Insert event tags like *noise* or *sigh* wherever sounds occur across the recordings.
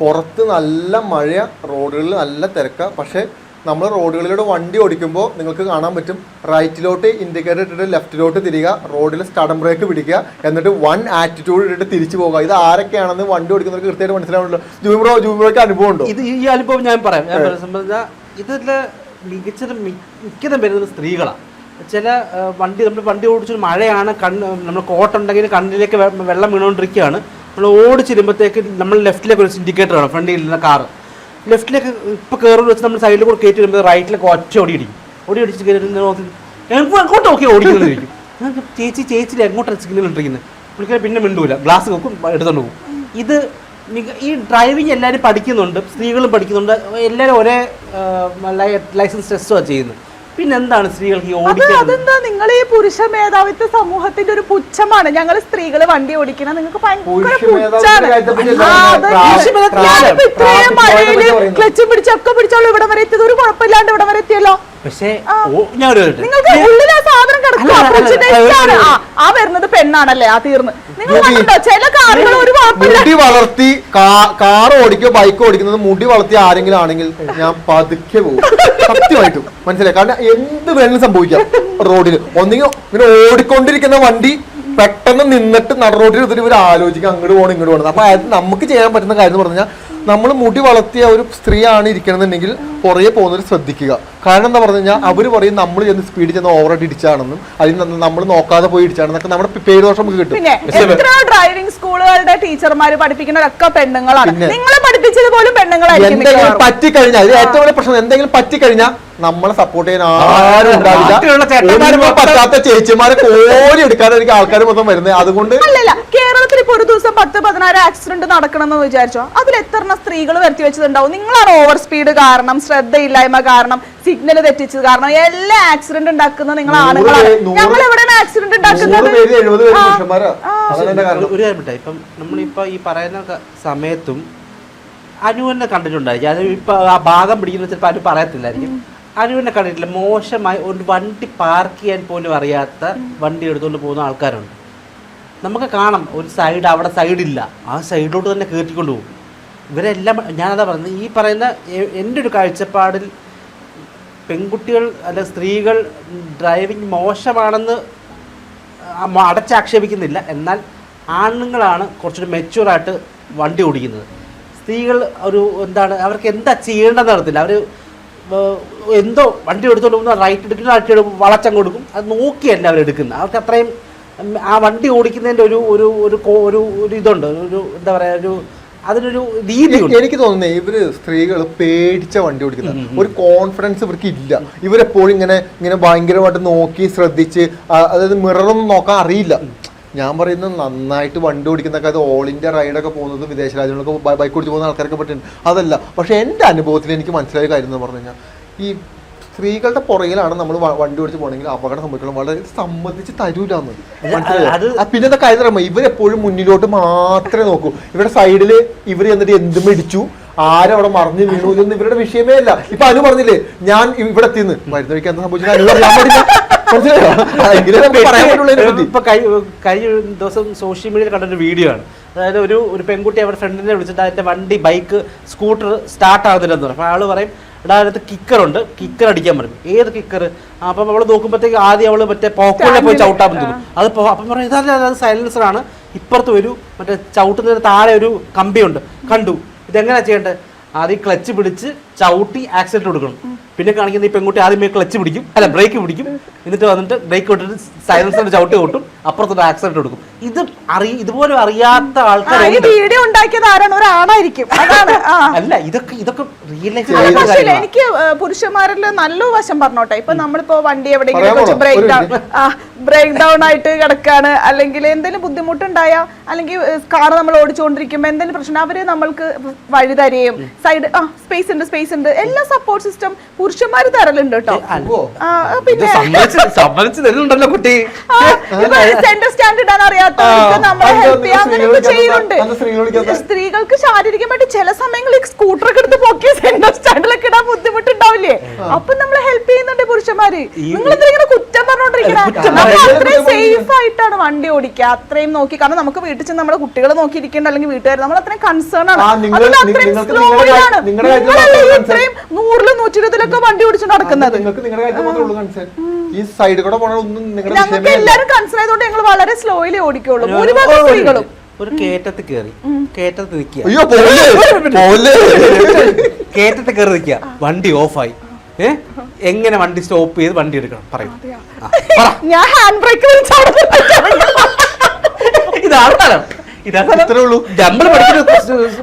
പുറത്ത് നല്ല മഴ റോഡുകളിൽ നല്ല തിരക്ക. പക്ഷേ നമ്മൾ റോഡുകളിലൂടെ വണ്ടി ഓടിക്കുമ്പോൾ നിങ്ങൾക്ക് കാണാൻ പറ്റും. റൈറ്റിലോട്ട് ഇൻഡിക്കേറ്റർ ഇട്ടിട്ട് ലെഫ്റ്റിലോട്ട് തിരിക റോഡിൽ സ്റ്റഡം ബ്രേക്ക് പിടിക്കുക. എന്നിട്ട് വൺ ആറ്റിറ്റ്യൂഡ് ഇട്ടിട്ട് തിരിച്ചു പോകുക ഇത് ആരൊക്കെയാണെന്ന് വണ്ടി ഓടിക്കുന്നവർക്ക് കൃത്യമായിട്ട് മനസ്സിലാവുള്ളൂ ജൂമിറോ ജൂബ്രോയ്ക്ക് അനുഭവം ഉണ്ടോ ഇത് ഈ അനുഭവം ഞാൻ പറയാം. ഇതിൽ മികച്ചത് മിക്കതും വരുന്നത് സ്ത്രീകളാണ് ചില വണ്ടി നമ്മൾ വണ്ടി ഓടിച്ചു മഴയാണ് കണ്ണ് നമ്മൾ കോട്ടുണ്ടെങ്കിൽ കണ്ണിലേക്ക് വെള്ളം വീണുകൊണ്ടിരിക്കുകയാണ്. നമ്മൾ ഓടി ചെല്ലുമ്പോഴത്തേക്ക് നമ്മൾ ലെഫ്റ്റിലേക്ക് ഒരു ഇൻഡിക്കേറ്റർ ആണ് ഫ്രണ്ടിൽ ഇരുന്ന കാറ് ലെഫ്റ്റിലേക്ക് ഇപ്പോൾ കയറി വെച്ച് നമ്മൾ സൈഡിൽ കൂടെ കയറ്റി വരുമ്പോൾ റൈറ്റിലേക്ക് ഒറ്റ ഓടി ഇടിക്കും. ഓടി അടിച്ച് കയറി ഇരുന്ന് നോക്കി അങ്ങോട്ട് നോക്കി ഓടി ഇരിക്കും. ഞാൻ ചേച്ചി ചേച്ചി അങ്ങോട്ട് സിഗ്നൽ ഇട്ടിരിക്കുന്നത് പുള്ളിക്കാരെ പിന്നെ മിണ്ടൂല. ഗ്ലാസ് നോക്കും എടുത്തോണ്ട് പോകും. ഇത് ഈ ഡ്രൈവിംഗ് എല്ലാവരും പഠിക്കുന്നുണ്ട് സ്ത്രീകളും പഠിക്കുന്നുണ്ട്. എല്ലാവരും ഒരേ ലൈസൻസ് ടെസ്റ്റുമാണ് ചെയ്യുന്നത്. പിന്നെ എന്താണ് സ്ത്രീകൾക്ക് അത് അതെന്താ? നിങ്ങൾ ഈ പുരുഷ മേധാവിത്വ സമൂഹത്തിന്റെ ഒരു പുച്ഛമാണ്. ഞങ്ങൾ സ്ത്രീകൾ വണ്ടി ഓടിക്കണം നിങ്ങൾക്ക് ഭയങ്കര പുച്ഛാണ്. ഇത്രയും മഴയിൽ ക്ലച്ചും പിടിച്ചൊക്കെ പിടിച്ചോളൂ. ഇവിടെ വരെ എത്തിയത് ഒരു കുഴപ്പമില്ലാണ്ട് ഇവിടെ വരെ എത്തിയല്ലോ. പക്ഷേ ഓ- ഞാൻ ഒരു നിങ്ങൾക്ക് ഉള്ളിൽ ആ സാധനം. അല്ല, ആ, വരുന്നത് പെണ്ണാണല്ലേ ആ തീർന്ന്. നിങ്ങൾ കണ്ടോ ചില കാറുകൾ ഒരു മുടി വളർത്തി കാർ ഓടിക്കോ ബൈക്ക് ഓടിക്കുന്നത് മുടി വളർത്തി ആരെങ്കിലും ആണെങ്കിൽ ഞാൻ പതുക്കെ പോകും. സത്യമായിട്ടും. മനസ്സിലായി? കാരണം എന്ത് വേണമെങ്കിലും സംഭവിക്കാം റോഡിൽ ഒന്നെങ്കിൽ ഇങ്ങനെ ഓടിക്കൊണ്ടിരിക്കുന്ന വണ്ടി പെട്ടെന്ന് നിന്നിട്ട് നട റോഡിൽ ഇതിൽ ഇവർ ആലോചിക്കും അങ്ങോട്ട് പോകണം ഇങ്ങോട്ട് പോകണം അപ്പൊ അത് നമുക്ക് ചെയ്യാൻ പറ്റുന്ന കാര്യം എന്ന് പറഞ്ഞാൽ നമ്മൾ മുടി വളർത്തിയ ഒരു സ്ത്രീയാണ് ഇരിക്കണമെന്നുണ്ടെങ്കിൽ പുറകെ പോകുന്നവർ ശ്രദ്ധിക്കുക. കാരണം എന്താ പറഞ്ഞു കഴിഞ്ഞാൽ അവർ പറയും നമ്മൾ ചെന്ന് സ്പീഡിൽ ചെന്ന് ഓവറായിട്ട് ഇടിച്ചാണെന്നും അതിന് നമ്മൾ നോക്കാതെ പോയി ഇടിച്ചാണെന്നൊക്കെ നമ്മുടെ പേര് ദോഷം നമുക്ക് കിട്ടും എത്ര ഡ്രൈവിംഗ് സ്കൂളുകളുടെ ടീച്ചർമാര് പഠിപ്പിക്കുന്നവരൊക്കെ പെണ്ണുങ്ങളാണ് നിങ്ങൾ പഠിപ്പിച്ചത് പോലും പെണ്ണുങ്ങളായിരിക്കും എന്തെങ്കിലും. പറ്റിക്കഴിഞ്ഞാൽ ഏറ്റവും വലിയ പ്രശ്നം എന്തെങ്കിലും പറ്റിക്കഴിഞ്ഞാൽ നമ്മളെ സപ്പോർട്ട് ചെയ്യാൻ ആരും ഉണ്ടാവില്ല. പറ്റാത്ത ചേച്ചിമാരെ കോരി എനിക്ക് ആൾക്കാർ മൊത്തം വരുന്നത്. അതുകൊണ്ട് അല്ലല്ല കേരളത്തിൽ ഇപ്പൊ ഒരു ദിവസം പത്ത് പതിനാറ് ആക്സിഡന്റ് നടക്കണമെന്ന് വിചാരിച്ചോ? അതിൽ എത്ര സ്ത്രീകൾ വരുത്തി വെച്ചതുണ്ടാവും. നിങ്ങളാണ് ഓവർ സ്പീഡ് കാരണം ശ്രദ്ധയില്ലായ്മ കാരണം സിഗ്നൽ തെറ്റിച്ചത് കാരണം എല്ലാ ആക്സിഡന്റ് ഉണ്ടാക്കുന്ന നിങ്ങൾ നൂറ് ആണുങ്ങളാണ്. പേര് ഞങ്ങൾ എവിടെയാണ് ആക്സിഡന്റ് ഉണ്ടാക്കുന്നത്? ഒരു കാര്യം ഇപ്പം നമ്മളിപ്പോൾ ഈ പറയുന്ന സമയത്തും അനുവിനെ കണ്ടിട്ടുണ്ടായിരിക്കും. അത് ഇപ്പൊ ആ ഭാഗം പിടിക്കുന്ന ചിലപ്പോൾ അനു പറയത്തില്ലായിരിക്കും. അനുവിനെ കണ്ടിട്ടില്ല. മോശമായി ഒരു വണ്ടി പാർക്ക് ചെയ്യാൻ പോലും അറിയാത്ത വണ്ടി എടുത്തുകൊണ്ട് പോകുന്ന ആൾക്കാരുണ്ട്. നമുക്ക് കാണാം ഒരു സൈഡ് അവിടെ സൈഡില്ല ആ സൈഡിലോട്ട് തന്നെ കയറ്റിക്കൊണ്ട് പോകും. ഇവരെല്ലാം ഞാനതാ പറയുന്നത് ഈ പറയുന്ന എന്റെ ഒരു കാഴ്ചപ്പാടിൽ പെൺകുട്ടികൾ അല്ല സ്ത്രീകൾ ഡ്രൈവിംഗ് മോശമാണെന്ന് അടച്ചാക്ഷേപിക്കുന്നില്ല. എന്നാൽ ആണുങ്ങളാണ് കുറച്ചുകൂടി മെച്യൂറായിട്ട് വണ്ടി ഓടിക്കുന്നത്. സ്ത്രീകൾ ഒരു എന്താണ് അവർക്ക് എന്താ ചെയ്യേണ്ടതെന്ന് അറിയത്തില്ല. അവർ എന്തോ വണ്ടി എടുത്തോണ്ട് പോകുന്ന റൈറ്റ് എടുക്കുന്ന റൈറ്റ് എടുക്കും വളച്ചം കൊടുക്കും. അത് നോക്കിയല്ല അവർ എടുക്കുന്നത് അവർക്ക് അത്രയും ആ വണ്ടി ഓടിക്കുന്നതിന്റെ ഒരു ഒരു ഒരു ഒരു ഒരു ഇതുണ്ട്. ഒരു എന്താ പറയുക ഒരു അതിനൊരു രീതി എനിക്ക് തോന്നുന്നത് ഇവർ സ്ത്രീകൾ പേടിച്ച വണ്ടി ഓടിക്കുന്നത് ഒരു കോൺഫിഡൻസ് ഇവർക്ക് ഇല്ല. ഇവരെപ്പോഴും ഇങ്ങനെ ഇങ്ങനെ ഭയങ്കരമായിട്ട് നോക്കി ശ്രദ്ധിച്ച് അതായത് മിററൊന്നും നോക്കാൻ അറിയില്ല. ഞാൻ പറയുന്നത് നന്നായിട്ട് വണ്ടി ഓടിക്കുന്നൊക്കെ അത് ഓൾ ഇന്ത്യ റൈഡൊക്കെ പോകുന്നത് വിദേശ രാജ്യങ്ങളൊക്കെ ബൈക്ക് ഓടിച്ച് പോകുന്ന ആൾക്കാരൊക്കെ പറ്റുന്നുണ്ട് അതല്ല പക്ഷേ എന്റെ അനുഭവത്തിൽ എനിക്ക് മനസ്സിലായ കാര്യം എന്ന് പറഞ്ഞു കഴിഞ്ഞാൽ ഈ സ്ത്രീകളുടെ പുറകിലാണ് നമ്മൾ വണ്ടി ഓടിച്ച് പോകണമെങ്കിൽ അപകടം സംഭവിക്കണം. വളരെ സമ്മതിച്ച് തരൂലെന്ന്. അത് ആ, പിന്നെ എന്താ കാര്യം ഇവരെപ്പോഴും മുന്നിലോട്ട് മാത്രമേ നോക്കൂ. ഇവരുടെ സൈഡിൽ ഇവർ എന്നിട്ട് എന്തും ഇടിച്ചു ആരവിടെ മറിഞ്ഞു വീണു ഇതൊന്നും ഇവരുടെ വിഷയമേ അല്ല. ഇപ്പൊ അനു പറഞ്ഞില്ലേ ഞാൻ ഇവിടെ എത്തിന്ന് മരുന്ന് വയ്ക്കാൻ എന്താ സംഭവിച്ചത്? അനു പറയാൻ ഇപ്പൊ കഴിഞ്ഞ ദിവസം സോഷ്യൽ മീഡിയയിൽ കണ്ടൊരു വീഡിയോ ആണ്. അതായത് ഒരു ഒരു പെൺകുട്ടി അവരുടെ ഫ്രണ്ടിനെ വിളിച്ചിട്ട് അതിന്റെ വണ്ടി ബൈക്ക് സ്കൂട്ടർ സ്റ്റാർട്ട് ആകുന്നില്ല എന്ന് പറയും. അപ്പോൾ ആൾ പറയും എടാ അതിനകത്ത് കിക്കറുണ്ട് കിക്കർ അടിക്കാൻ പറയും ഏത് കിക്കർ അപ്പം അവൾ നോക്കുമ്പോഴത്തേക്ക് ആദ്യം അവൾ മറ്റേ പോക്കോളിൽ പോയി ചവിട്ടാൻ തോന്നും അത് അപ്പം പറയും ഇതല്ല അത് സൈലൻസർ ആണ്. ഇപ്പുറത്ത് ഒരു മറ്റേ ചവിട്ടുന്നതിന് താഴെ ഒരു കമ്പിയുണ്ട്. കണ്ടു. ഇതെങ്ങനെയാ ചെയ്യേണ്ടത്? ആദ്യം ക്ലച്ച് പിടിച്ച് ചവിട്ടി ആക്സിഡന്റ് കൊടുക്കണം. പിന്നെ കാണിക്കുന്ന ഈ പെൺകുട്ടി ആദ്യമേ ക്ലച്ച് പിടിക്കും അല്ല ബ്രേക്ക് പിടിക്കും. എന്നിട്ട് വന്നിട്ട് ബ്രേക്ക് വിട്ടിട്ട് സൈലൻസറിന്റെ ചവിട്ട് കൊട്ടും അപ്പുറത്തൊരു ആക്സിഡന്റ് കൊടുക്കും ഇത് അറിയ ഇതുപോലെ അറിയാത്ത ആൾക്കാർ ഈ വീഡിയോ ഉണ്ടാക്കിയത് ആരാണ്? ഒരാണായിരിക്കും അതാണ് അല്ല ഇതൊക്കെ ഇതൊക്കെ റിയൽ ലൈഫ് പക്ഷേ എനിക്ക് പുരുഷന്മാരിൽ നല്ല വശം പറഞ്ഞോട്ടെ. ഇപ്പൊ നമ്മളിപ്പോ വണ്ടി എവിടെയെങ്കിലും ബ്രേക്ക് ഡൗൺ ബ്രേക്ക് ഡൗൺ ആയിട്ട് കിടക്കാണ്. അല്ലെങ്കിൽ എന്തെങ്കിലും ബുദ്ധിമുട്ടുണ്ടായ അല്ലെങ്കിൽ കാർ നമ്മൾ ഓടിച്ചുകൊണ്ടിരിക്കുമ്പോൾ എന്തെങ്കിലും പ്രശ്നം അവർ നമ്മൾക്ക് വഴി തരുകയും സൈഡ് ആ സ്പേസ് ഉണ്ട് സ്പേസ് ഉണ്ട്. എല്ലാ സപ്പോർട്ട് സിസ്റ്റം പുരുഷന്മാർ തരലുണ്ട് കേട്ടോ. പിന്നെ സമ്മതിച്ചു തരുന്നുണ്ടല്ലോ കുട്ടി. സെന്റർ നമ്മളെ ഹെൽപ്പ് ചെയ്യാൻ അങ്ങനെയൊക്കെ ചെയ്യുന്നുണ്ട്. സ്ത്രീകൾക്ക് ശാരീരികമായിട്ട് ചില സമയങ്ങളിൽ സ്കൂട്ടറൊക്കെ എടുത്ത് പൊക്കി സെന്റർ സ്റ്റാൻഡിലൊക്കെ ഇടാൻ ബുദ്ധിമുട്ടുണ്ടാവില്ലേ? അപ്പൊ നമ്മൾ ഹെൽപ്പ് ചെയ്യുന്നുണ്ട് പുരുഷന്മാര്. നിങ്ങൾ ഇങ്ങനെ കുറ്റം പറഞ്ഞോണ്ടിരിക്കണം. സേഫ് ആയിട്ടാണ് വണ്ടി ഓടിക്കുക. അത്രയും നോക്കി. കാരണം നമുക്ക് വീട്ടിൽ ചെന്ന് നമ്മുടെ കുട്ടികളെ നോക്കിയിരിക്കേണ്ട അല്ലെങ്കിൽ വീട്ടുകാർ നമ്മൾ അത്രയും കൺസേൺ ആണ് അതുകൊണ്ട് അത്രയും നിങ്ങൾക്ക് slow നിങ്ങളുടെ യിലാണ്. നിങ്ങളുടെ കാര്യത്തിൽ നിങ്ങളല്ലേ ഇത്രയും നൂറിലും നൂറ്റി ഇരുപതിലൊക്കെ വണ്ടി ഓടിച്ചു നടക്കുന്നത്. നിങ്ങൾക്ക് നിങ്ങളുടെ കാര്യത്തിൽ മാത്രമേ ഉള്ളൂ കൺസേൺ ഈ സൈഡ് കൂടെ പോണ ഒന്നും നിങ്ങളുടെ ഞങ്ങൾക്ക്. എല്ലാവരും കൺസേൺ ആയതുകൊണ്ട് ഞങ്ങൾ വളരെ സ്ലോയിലേ ഓടിക്കുള്ളൂ ഒരു- ഭൂരിഭാഗം സ്ത്രീകളും. ഒരു കേറ്റത്ത് കയറി കേറ്റത്ത് നിൽക്കുക. അയ്യോ പോലെ. പോലെ. കേറ്റത്ത് കയറി നിൽക്കുക. വണ്ടി ഓഫായി ഏ? എങ്ങനെ വണ്ടി സ്റ്റോപ്പ് ചെയ്ത് വണ്ടി എടുക്കണം? പറയും. ഞാൻ ഹാൻഡ് ബ്രേക്ക് ഇതാണ്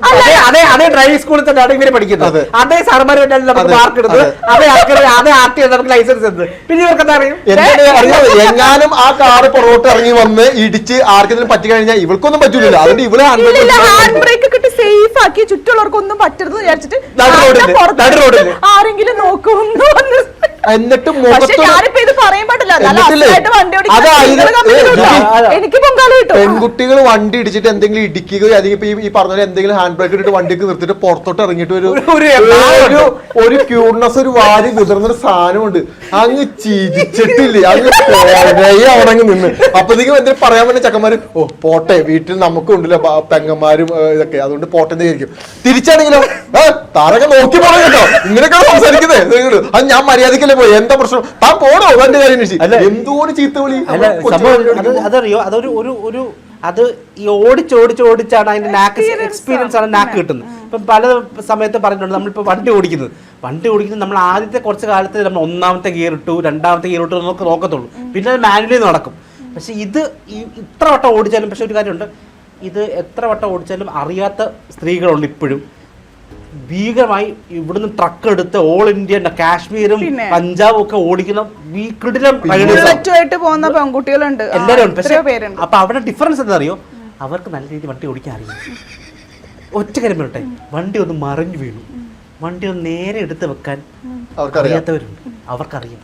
അതേ അതേ അതേ ഡ്രൈവിംഗ് സ്കൂളിൽ തന്നെയാണ് ഇവർ പഠിക്കുന്നത്. അതെ. സാറന്മാർ നമുക്ക് മാർക്ക് ഇടുന്നത്. അതേ. ആൾക്കാർ അതേ ആർ ടി നമുക്ക് ലൈസൻസ് ഉണ്ട് പിന്നെ ഇവർക്ക് എന്താ അറിയും? എന്താണ് എങ്ങാനും ആ കാറ് പുറകോട്ട് ഇറങ്ങി വന്ന് ഇടിച്ച് ആർക്കെങ്കിലും പറ്റി കഴിഞ്ഞാൽ ഇവൾക്കൊന്നും പറ്റൂലല്ലോ. അതുകൊണ്ട് ഇവൾ ഇല്ലില്ല ഹാൻഡ് ബ്രേക്ക് സേഫ് ആക്കി. ചുറ്റുള്ളവർക്കൊന്നും പറ്റരുത് വിചാരിച്ചിട്ട്. ആരെങ്കിലും നോക്കുന്നു എന്ന് എന്നിട്ട് പെൺകുട്ടികൾ വണ്ടി ഇടിച്ചിട്ട് എന്തെങ്കിലും ഇടിക്കുകയോ അല്ലെങ്കിൽ ഈ- പറഞ്ഞ പോലെ എന്തെങ്കിലും ഹാൻഡ് ബ്രേക്ക് ഇട്ടിട്ട് വണ്ടിക്ക് നിർത്തിയിട്ട് പുറത്തോട്ട് ഇറങ്ങിയിട്ട് ഒരു ഒരു- ഒരു ക്യൂട്ട്നെസ് ഒരു വാരി കുതിർന്നൊരു സാധനമുണ്ട്. അങ്ങ് ചിരിച്ചിട്ടില്ലേ? അങ്ങ് ഉണങ്ങി നിന്ന്. അപ്പത്തേക്കും എന്തെങ്കിലും പറയാൻ പറ്റുന്ന ചക്കന്മാര് ഓ പോട്ടെ വീട്ടിൽ നമുക്കും ഉണ്ടല്ലോ പെങ്ങന്മാരും ഇതൊക്കെ. അതുകൊണ്ട് പോട്ടെന്തായിരിക്കും വിചാരിക്കും. തിരിച്ചാണെങ്കിലോ? താരൊക്കെ നോക്കി പോണ കേട്ടോ. ഇങ്ങനെയൊക്കെ സംസാരിക്കുന്നത്. അത് ഞാൻ മര്യാദക്കല്ലേ പോയി? എന്താ പ്രശ്നം? താൻ പോണോ? എന്റെ കാര്യം. എന്തോ ഒരു ചീത്ത വിളി അല്ല കൊച്ചു സംഭവം വണ്ടി അത് ഓടിക്കുമ്പോ. അതറിയോ? അതൊരു ഒരു ഒരു അത് ഈ ഓടിച്ച് ഓടിച്ച് ഓടിച്ചാണ് അതിന്റെ നാക്ക് എക്സ്പീരിയൻസ് ആണ് നാക്ക് കിട്ടുന്നത്. ഇപ്പം പല സമയത്ത് പറഞ്ഞിട്ടുണ്ട് നമ്മളിപ്പോൾ വണ്ടി ഓടിക്കുന്നത്. വണ്ടി ഓടിക്കുന്നത് നമ്മൾ ആദ്യത്തെ കുറച്ച് കാലത്ത് നമ്മൾ ഒന്നാമത്തെ ഗിയർ ഇട്ടു രണ്ടാമത്തെ ഗിയർ ഇട്ടു നമുക്ക് നോക്കത്തുള്ളൂ. പിന്നെ അത് മാനുവലി നടക്കും. പക്ഷെ ഇത് ഈ ഇത്ര വട്ടം ഓടിച്ചാലും പക്ഷെ ഒരു കാര്യമുണ്ട്. ഇത് എത്ര വട്ടം ഓടിച്ചാലും അറിയാത്ത സ്ത്രീകളുണ്ട് ഇപ്പോഴും. ഭീകരമായി ഇവിടുന്ന് ട്രക്ക് എടുത്ത് ഓൾ ഇന്ത്യ കാശ്മീരും. പഞ്ചാബും ഒക്കെ ഓടിക്കുന്ന പോകുന്ന പെൺകുട്ടികളുണ്ട്. എല്ലാവരും അപ്പൊ അവിടെ ഡിഫറൻസ് എന്താ അറിയോ അവർക്ക് നല്ല രീതിയിൽ വണ്ടി ഓടിക്കാൻ അറിയാം ഒറ്റ കാര്യം പറയട്ടെ. വണ്ടി ഒന്ന് മറിഞ്ഞു വീണു. വണ്ടി ഒന്ന് നേരെ എടുത്ത് വെക്കാൻ അറിയാത്തവരുണ്ട്. അവർക്കറിയാം.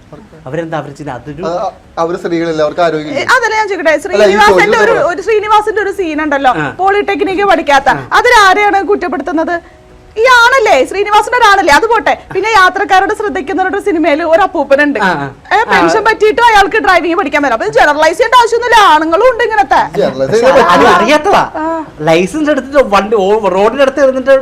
അവരെന്താ അവർ ചെയ്യുന്നത്? അതൊരു ആ, അവർ സ്ത്രീകളില്ല. അവർക്ക് ആരോഗ്യം അതല്ല ഞാൻ ചോദിക്കട്ടെ? ശ്രീനിവാസന്റെ ഒരു ഒരു ശ്രീനിവാസന്റെ ഒരു സീൻ ഉണ്ടല്ലോ. പോളിടെക്നിക്ക് പഠിക്കാത്ത. അതിലാരെയാണ് കുറ്റപ്പെടുത്തുന്നത്? ഈ ആണല്ലേ ശ്രീനിവാസന്റെ ഒരാണല്ലേ അത് പോട്ടെ. പിന്നെ യാത്രക്കാരോട് ശ്രദ്ധിക്കുന്ന ഒരു സിനിമയിൽ ഒരു അപ്പൂപ്പനുണ്ട്. പെൻഷൻ പറ്റിയിട്ടും അയാൾക്ക് ഡ്രൈവിംഗ് പഠിക്കാൻ വരാം. അപ്പൊ ജനറലൈസ് ചെയ്യേണ്ട ആവശ്യമൊന്നുമില്ല. ആണുങ്ങളും ഉണ്ട് ഇങ്ങനത്തെ. അറിയാത്തതാ. ലൈസൻസ് എടുത്തിട്ട് വണ്ടി റോഡിനടുത്ത് അടുത്ത് ഇരുന്നിട്ട്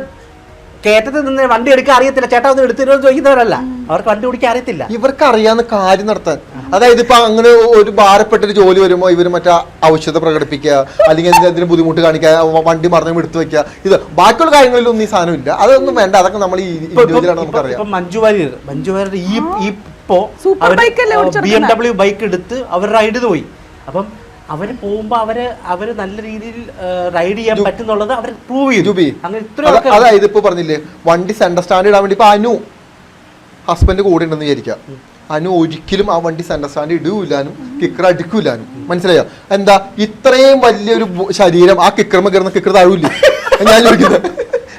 കയറ്റത്ത് നിന്ന് വണ്ടി എടുക്കാൻ അറിയത്തില്ല. ചേട്ടാ ഒന്ന് എടുത്തിരോ ചോദിക്കുന്നവരല്ല. അവർക്ക് വണ്ടി ഓടിക്കാൻ അറിയത്തില്ല. ഇവർക്ക് അറിയാവുന്ന കാര്യം നടത്താൻ. അതായത് ഇപ്പൊ അങ്ങനെ ഒരു ഭാരപ്പെട്ടൊരു ജോലി വരുമ്പോ ഇവർ മറ്റേ ഔഷധ പ്രകടിപ്പിക്കുക അല്ലെങ്കിൽ എന്തെങ്കിലും ബുദ്ധിമുട്ട് കാണിക്കുക വണ്ടി മറന്നു എടുത്തു വെക്കുക. ഇത് ബാക്കിയുള്ള കാര്യങ്ങളിലൊന്നും ഈ സാധനം ഇല്ല. അതൊന്നും വേണ്ട. അതൊക്കെ നമ്മൾ ഈ ഇൻഡിവിജ്വലാണ് നമുക്കറിയാം. മഞ്ജു വാര്യർ മഞ്ജു വാര്യർ ഈ ഇപ്പോ ബി എം ഡബ്ല്യു ബൈക്ക് എടുത്ത് അവർ റൈഡ് പോയി. അപ്പം അവർ പോകുമ്പോ അവർ അവർ നല്ല രീതിയിൽ റൈഡ് ചെയ്യാൻ പറ്റുന്നുള്ളത് അവർ പ്രൂവ് ചെയ്തു. അങ്ങനെ അതായത് ഇപ്പൊ പറഞ്ഞില്ലേ വണ്ടി സെന്റർ സ്റ്റാൻഡ് ഇടാൻ വേണ്ടി ഇപ്പൊ അനു ഹസ്ബൻഡ് കൂടെ ഉണ്ടെന്ന് വിചാരിക്കാം അനു ഒരിക്കലും ആ വണ്ടി സെന്റർ സ്റ്റാൻഡ് ഇടൂലാനും കിക്കർ അടിക്കൂലാനും മനസ്സിലായോ? എന്താ ഇത്രയും വലിയൊരു ശരീരം ആ കിക്കർമ കയറുന്ന കിക്കർ താഴൂല്ലേ? ഞാൻ ചോദിക്കുന്നത്.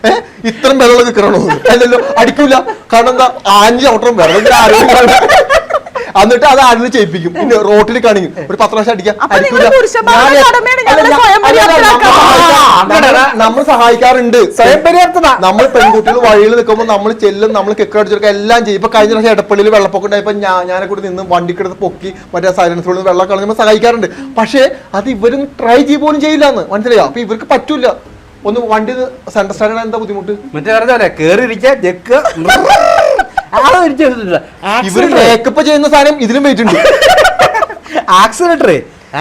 ഏഹ് ഇത്രയും വെള്ളം കിക്കറാണോ അല്ലല്ലോ അടിക്കൂല. കാരണം എന്താ ആഞ്ഞ് ഔട്ടറും വെള്ളം ആരോഗ്യം എന്നിട്ട് അത് ആടിനെ ചെയ്യിപ്പിക്കും. പിന്നെ റോട്ടിൽ കാണിക്കും ഒരു പത്ത് പ്രാവശ്യം അടിക്കാം. നമ്മൾ സഹായിക്കാറുണ്ട്. സ്വയം പര്യാപ്തത. നമ്മൾ പെൺകുട്ടികൾ വഴിയിൽ നിൽക്കുമ്പോൾ നമ്മൾ ചെല്ലും നമ്മൾ കിക്ക് അടിച്ചെടുക്കുക എല്ലാം ചെയ്യും. ഇപ്പൊ കഴിഞ്ഞ പ്രാവശ്യം എടപ്പള്ളിയിൽ വെള്ളപ്പൊക്കം ഉണ്ടായപ്പോ ഞാൻ ഞാനെ കൂടി നിന്ന് വണ്ടിക്കെടുത്ത് പൊക്കി മറ്റേ സൈലൻസ് വെള്ളം കളഞ്ഞ് നമ്മൾ സഹായിക്കാറുണ്ട്. പക്ഷേ അത് ഇവരും ട്രൈ ചെയ്യ പോലും ചെയ്യില്ല എന്ന് മനസ്സിലായോ? അപ്പൊ ഇവർക്ക് പറ്റൂല ഒന്ന് വണ്ടി സെന്റർ സ്റ്റാൻഡ് എന്താ ബുദ്ധിമുട്ട്? മറ്റേ പറഞ്ഞ പോലെ കേറി ഒരു ഇവർ മേക്കപ്പ് ചെയ്യുന്ന സാധനം ഇതിലും വെയിറ്റ് ഉണ്ട്. *laughs* ആക്സിലേറ്റർ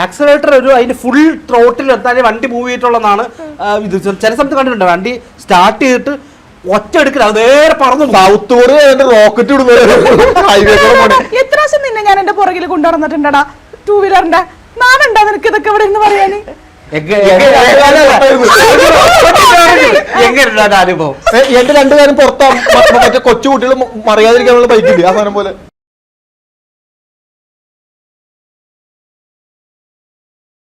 ആക്സിലേറ്റർ ഒരു അതിന്റെ ഫുൾ ത്രോട്ടിൽ എത്താൻ വണ്ടി മൂവ് ചെയ്തിട്ടുള്ളതാണ്. ആ, ഇത് ചില സമയത്ത് കണ്ടിട്ടുണ്ട്. വണ്ടി സ്റ്റാർട്ട് ചെയ്തിട്ട് ഒറ്റ എടുക്കില്ല അത് നേരെ പറന്നു. സൗത്ത് കൊറിയ റോക്കറ്റ് എത്ര പ്രാവശ്യം നിന്നെ ഞാൻ എന്റെ പുറകിൽ കൊണ്ടുവന്നിട്ടുണ്ടടാ ടൂ വീലറിന്റെ നാടുണ്ടോ നിനക്ക് ഇതൊക്കെ ഇവിടെ നിന്ന് പറയാന്? എങ്ങ- എങ്ങ- എങ്ങനെയുണ്ട് ആ അനുഭവം? എന്റെ രണ്ടുപേരും പുറത്താ മറ്റേ കൊച്ചുകുട്ടികൾ മറിയാതിരിക്കാനുള്ള ബൈക്കില്ലേ ആ സാധനം പോലെ?